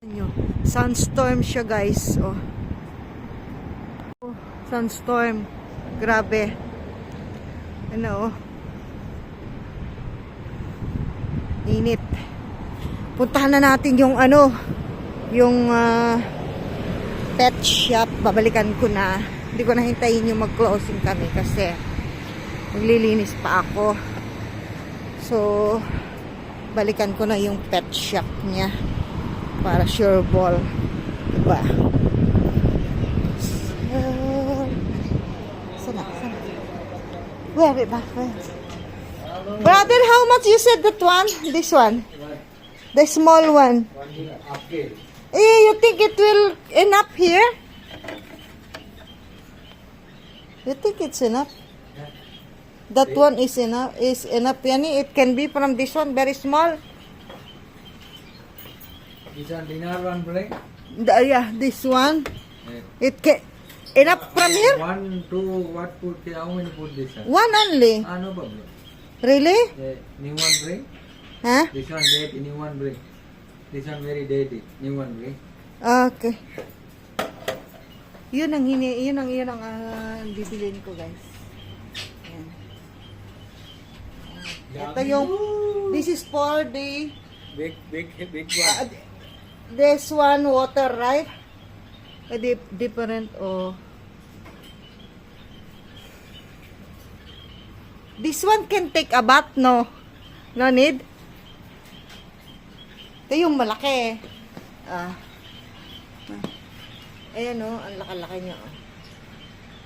nyo. Sunstorm siya guys. Oh. oh sunstorm. Grabe. Ano oh. Init. Puntahan na natin yung ano, yung ah, pet shop. Babalikan ko na. Hindi ko nahintayin yung mag-closing kami kasi maglilinis pa ako. So, balikan ko na yung pet shop niya para sure ball. Diba? Sana, sana. Where it back? Brother, how much you said that one? This one? The small one. Eh, you think it will enough here? You think it's enough? That one is enough. Is enough. Yani, it can be from this one, very small. This one dinner one plate. The, yeah, this one. Eh, It can enough from here. One, two, what put, how many put this one? One only. Ah, no problem. Really? Eh, new one bring. Huh? This one dirty, new one bring. This one very dirty, new one bring. Okay. Yun ang hini, yun ang yun ang ah, bibilin ko, guys. Yan. Ito yung this is for the Big, big, big ah, this one water, right? A dip, different oh. This one can take a bath, no? No need? Ito yung malaki. Ah. Ayan o, ang laki-laki niya o.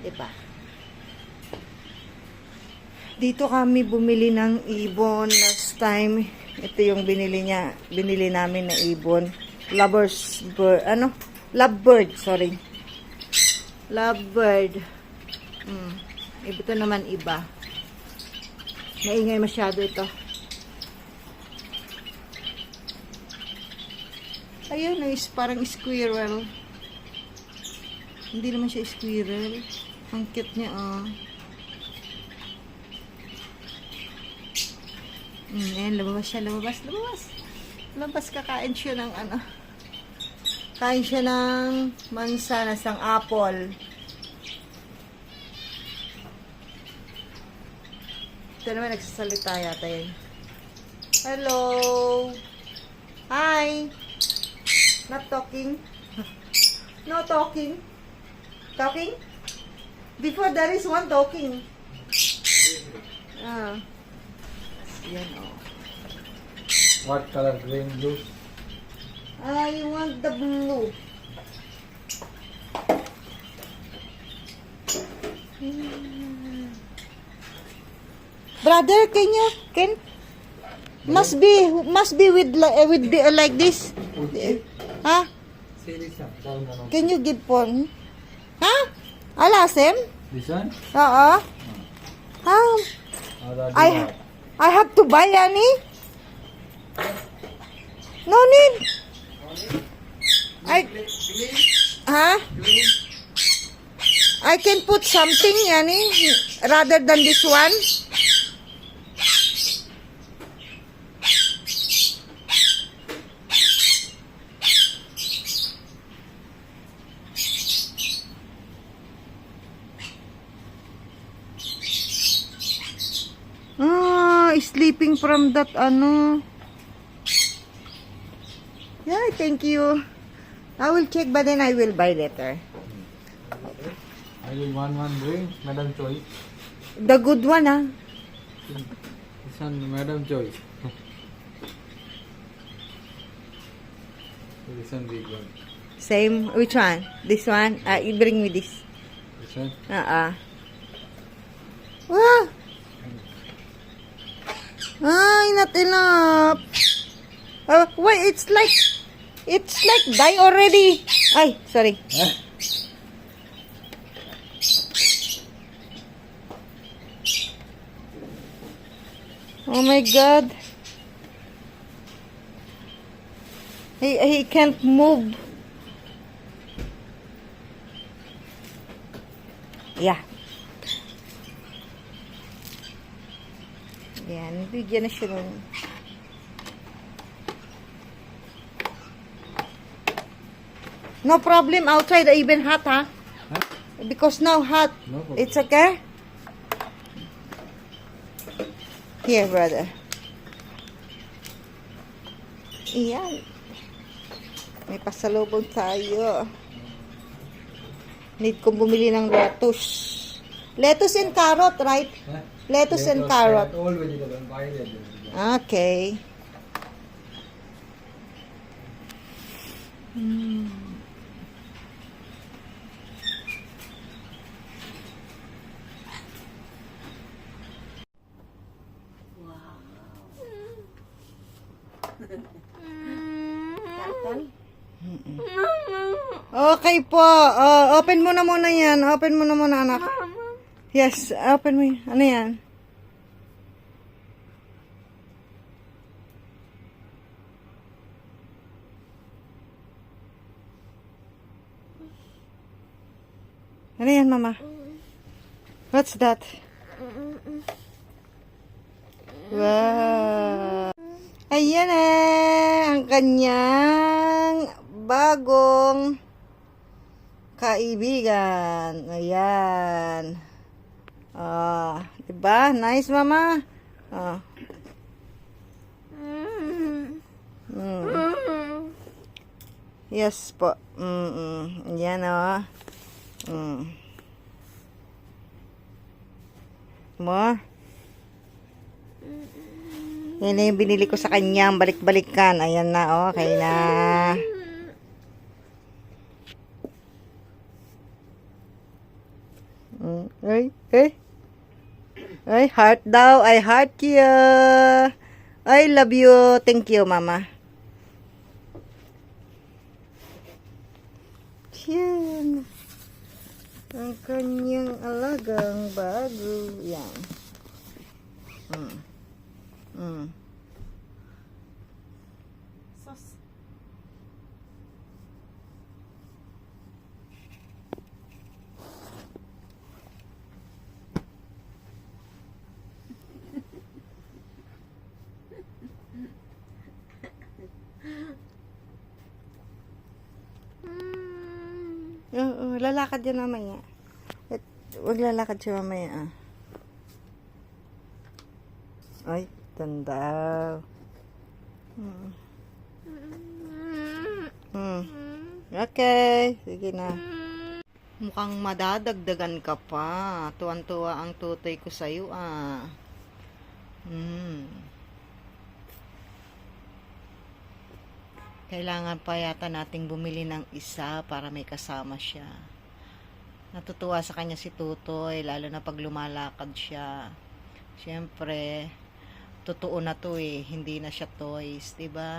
Diba? Dito kami bumili ng ibon last time. Ito yung binili niya, binili namin na ibon. Lovers bird, ano? Lovebird, sorry. Lovebird. Hmm. Ito naman iba. Maingay masyado ito. Ayun, is parang squirrel. Hindi naman siya squirrel. Ang cute niya, ah. Mm, ayan, lumabas siya, lumabas, lumabas. Lumabas, kakain siya ng ano. Kain siya ng mansanas, ng apple. Ito naman, nagsasalita yata yun. Hello! Hi! Not talking? No talking? Talking? Before there is one talking. Ah. Yan oh. What color? Green, blue? I want the blue. Hmm. Brother, can you can must be must be with uh, with the, uh, like this. Huh? Down, down. Can you give one? Huh? Alasem? This one? Oo. The I? I have to buy any? No need. I huh? I can put something yani rather than this one. Ah, sleeping from that ano. Yeah, thank you. I will check but then I will buy later. I will one, one bring. Madam choice. The good one ah. This one, madam choice. this one big one. Same. Which one? This one? Ah, you bring me this. This one? Ah, ah. Ah! Ay, not enough. Uh, why, it's like, it's like die already. Ay, sorry. Huh? Oh my God. He, he can't move. Yeah. Yan, bigyan na siya nun. No problem outside, even hot, huh? Huh? Because now hot. No problem. It's okay? Here, brother. Iyan. May pasalubong tayo. Need kong bumili ng lettuce. Lettuce and carrot, right? Huh? Lettuce and Lettuce, carrot. All vegetable. Buy vegetable. Okay. Mm. Okay po. Oh, open mo na muna yan. Open mo na muna, anak. Yes, open mo yan. Ano yan? Ano yan, mama? What's that? Wow. Ayan eh, ang kanyang bagong kaibigan. Ayan. Ah, 'di ba? Nice, mama. Ah. Mm. Yes po. Mm. -mm. Yan oh. Mm. Mo? Yan na yung binili ko sa kanya. Balik-balikan. Ayan na, okay na. Mm, Ay, ay. Ay, heart daw. I heart you. I love you. Thank you, mama. Yan. Ang kanyang alagang bago. Yan. Mm. Mm. Oo, lalakad yan mamaya. At, wag lalakad siya mamaya ah. Ay, tanda. Hmm. Hmm. Okay, sige na. Mukhang madadagdagan ka pa. Tuwan-tuwa ang tutoy ko sa'yo ah. Hmm. Kailangan pa yata nating bumili ng isa para may kasama siya. Natutuwa sa kanya si Tutoy, lalo na pag lumalakad siya. Siyempre, totoo na to eh, hindi na siya toys, 'di ba?